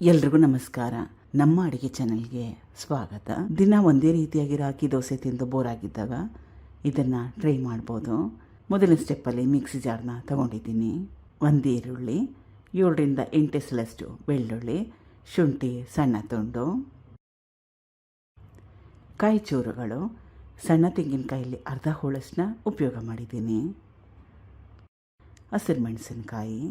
ಎಲ್ರಿಗೂ ನಮಸ್ಕಾರ. ನಮ್ಮ ಅಡುಗೆ ಚಾನಲ್ಗೆ ಸ್ವಾಗತ. ದಿನ ಒಂದೇ ರೀತಿಯಾಗಿ ರಾಕಿ ದೋಸೆ ತಿಂದು ಬೋರ್ ಆಗಿದ್ದಾಗ ಇದನ್ನು ಟ್ರೈ ಮಾಡ್ಬೋದು. ಮೊದಲನೇ ಸ್ಟೆಪ್ಪಲ್ಲಿ ಮಿಕ್ಸಿ ಜಾರ್ನ ತಗೊಂಡಿದ್ದೀನಿ. ಒಂದು ಈರುಳ್ಳಿ, ಏಳರಿಂದ ಎಂಟು ಎಸಲಷ್ಟು ಬೆಳ್ಳುಳ್ಳಿ, ಶುಂಠಿ, ಸಣ್ಣ ತುಂಡು, ಕಾಯಿ ಚೂರುಗಳು, ಸಣ್ಣ ತೆಂಗಿನಕಾಯಲ್ಲಿ ಅರ್ಧ ಹೋಳಷ್ಟನ್ನ ಉಪಯೋಗ ಮಾಡಿದ್ದೀನಿ. ಹಸಿರು ಮೆಣಸಿನಕಾಯಿ,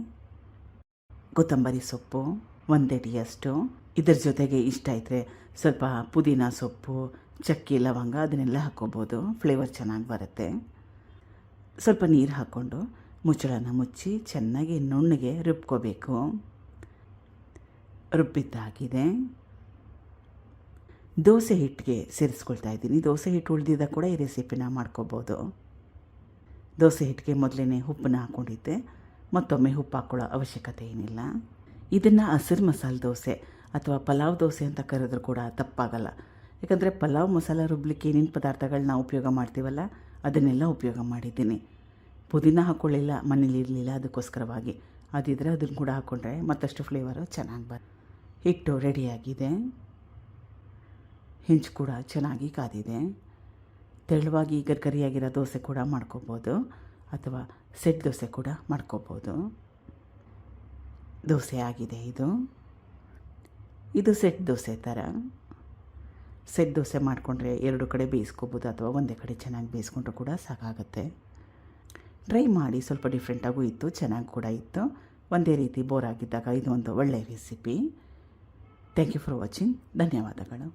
ಕೊತ್ತಂಬರಿ ಸೊಪ್ಪು ಒಂದೆಡಿಯಷ್ಟು. ಇದರ ಜೊತೆಗೆ ಇಷ್ಟ ಇದ್ದರೆ ಸ್ವಲ್ಪ ಪುದೀನ ಸೊಪ್ಪು, ಚಕ್ಕಿ, ಲವಂಗ ಅದನ್ನೆಲ್ಲ ಹಾಕ್ಕೋಬೋದು ಫ್ಲೇವರ್ ಚೆನ್ನಾಗಿ ಬರುತ್ತೆ. ಸ್ವಲ್ಪ ನೀರು ಹಾಕ್ಕೊಂಡು ಮುಚ್ಚಳನ ಮುಚ್ಚಿ ಚೆನ್ನಾಗಿ ನುಣ್ಣಗೆ ರುಬ್ಕೋಬೇಕು. ರುಬ್ಬಿದ್ದಾಗಿದೆ. ದೋಸೆ ಹಿಟ್ಟಿಗೆ ಸೇರಿಸ್ಕೊಳ್ತಾ ಇದ್ದೀನಿ. ದೋಸೆ ಹಿಟ್ಟು ಉಳಿದಿದ್ದ ಕೂಡ ಈ ರೆಸಿಪಿನ ಮಾಡ್ಕೋಬೋದು. ದೋಸೆ ಹಿಟ್ಟಿಗೆ ಮೊದಲೇ ಉಪ್ಪನ್ನ ಹಾಕ್ಕೊಂಡಿದ್ದೆ ಮತ್ತೊಮ್ಮೆ ಉಪ್ಪು ಹಾಕ್ಕೊಳ್ಳೋ ಅವಶ್ಯಕತೆ ಏನಿಲ್ಲ. ಇದನ್ನು ಹಸಿರು ಮಸಾಲೆ ದೋಸೆ ಅಥವಾ ಪಲಾವ್ ದೋಸೆ ಅಂತ ಕರೆದ್ರೂ ಕೂಡ ತಪ್ಪಾಗಲ್ಲ. ಯಾಕಂದರೆ ಪಲಾವ್ ಮಸಾಲ ರುಬ್ಲಿಕ್ಕೆ ಏನೇನು ಪದಾರ್ಥಗಳನ್ನ ಉಪಯೋಗ ಮಾಡ್ತೀವಲ್ಲ, ಅದನ್ನೆಲ್ಲ ಉಪಯೋಗ ಮಾಡಿದ್ದೀನಿ. ಪುದೀನ ಹಾಕ್ಕೊಳ್ಳಿಲ್ಲ ಮನೇಲಿ ಇರಲಿಲ್ಲ ಅದಕ್ಕೋಸ್ಕರವಾಗಿ. ಅದಿದ್ದರೆ ಅದನ್ನು ಕೂಡ ಹಾಕ್ಕೊಂಡ್ರೆ ಮತ್ತಷ್ಟು ಫ್ಲೇವರು ಚೆನ್ನಾಗಿ ಬರ, ಹಿಟ್ಟು ರೆಡಿಯಾಗಿದೆ. ಹೆಂಚು ಕೂಡ ಚೆನ್ನಾಗಿ ಕಾದಿದೆ. ತೆಳುವಾಗಿ ಗರ್ಗರಿಯಾಗಿರೋ ದೋಸೆ ಕೂಡ ಮಾಡ್ಕೋಬೋದು ಅಥವಾ ಸೆಟ್ ದೋಸೆ ಕೂಡ ಮಾಡ್ಕೋಬೋದು. ದೋಸೆ ಆಗಿದೆ ಇದು. ಇದು ಸೆಟ್ ದೋಸೆ ಥರ ಸೆಟ್ ದೋಸೆ ಮಾಡಿಕೊಂಡ್ರೆ ಎರಡು ಕಡೆ ಬೇಯಿಸ್ಕೋಬೋದು ಅಥವಾ ಒಂದೇ ಕಡೆ ಚೆನ್ನಾಗಿ ಬೇಯಿಸ್ಕೊಂಡ್ರು ಕೂಡ ಸಾಕಾಗುತ್ತೆ. ಟ್ರೈ ಮಾಡಿ ಸ್ವಲ್ಪ ಡಿಫ್ರೆಂಟಾಗೂ ಇತ್ತು, ಚೆನ್ನಾಗಿ ಕೂಡ ಇತ್ತು. ಒಂದೇ ರೀತಿ ಬೋರ್ ಆಗಿದ್ದಾಗ ಇದು ಒಂದು ಒಳ್ಳೆಯ recipe thank you for watching ಧನ್ಯವಾದಗಳು.